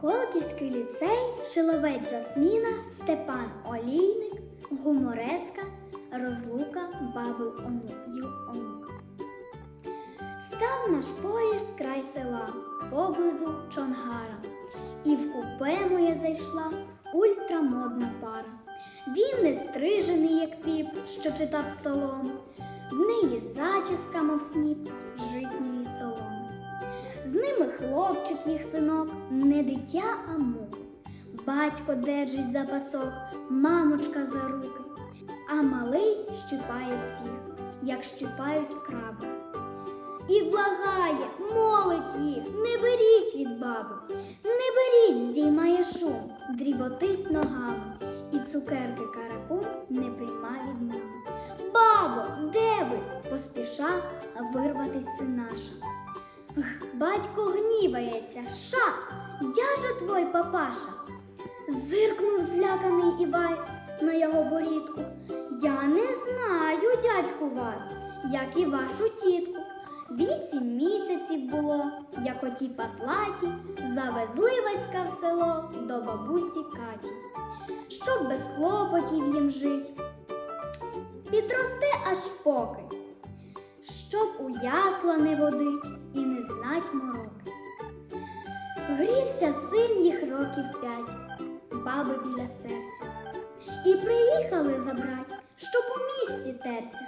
Колківський ліцей, Шиловець Жасміна, Степан Олійник, Гумореска, Розлука баби Онук'ю онука. Став наш поїзд край села, поблизу Чонгара, і в купе моє зайшла ультрамодна пара. Він не стрижений, як піп, що читав псалом, в неї зачіска, мов сніп, житньої соломи. З ними хлопчик їх синок, не дитя, а мук. Батько держить за пасок, мамочка за руки, а малий щипає всіх, як щипають краби. І благає, молить їх, не беріть від баби, не беріть, здіймає шум, дріботить ногами, і цукерки каракум не прийма від мами. Бабо, де ви? поспіша вирватись синаша. Гх, Батько гнівається, ша, я же твой папаша. Зиркнув зляканий Івась на його борідку. Я не знаю, дядьку вас, як і вашу тітку. Вісім місяців було, як оті патлаті завезли Васька в село до бабусі Каті, щоб без клопотів їм жить. Підросте аж поки, щоб у ясла не водить Грівся син їх років п'ять, баби біля серця, і приїхали забрать, щоб у місті терся,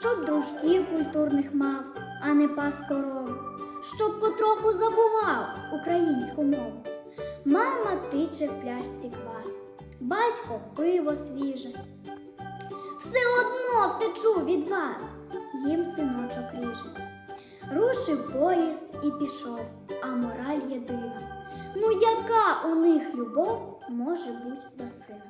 щоб дружків культурних мав, а не пас корову, щоб потроху забував українську мову. Мама тиче в пляшці квас, батько пиво свіже. Все одно втечу від вас, їм синочок ріже. Рушив поїзд і пішов, а мораль єдина. Ну яка у них любов може бути до сина?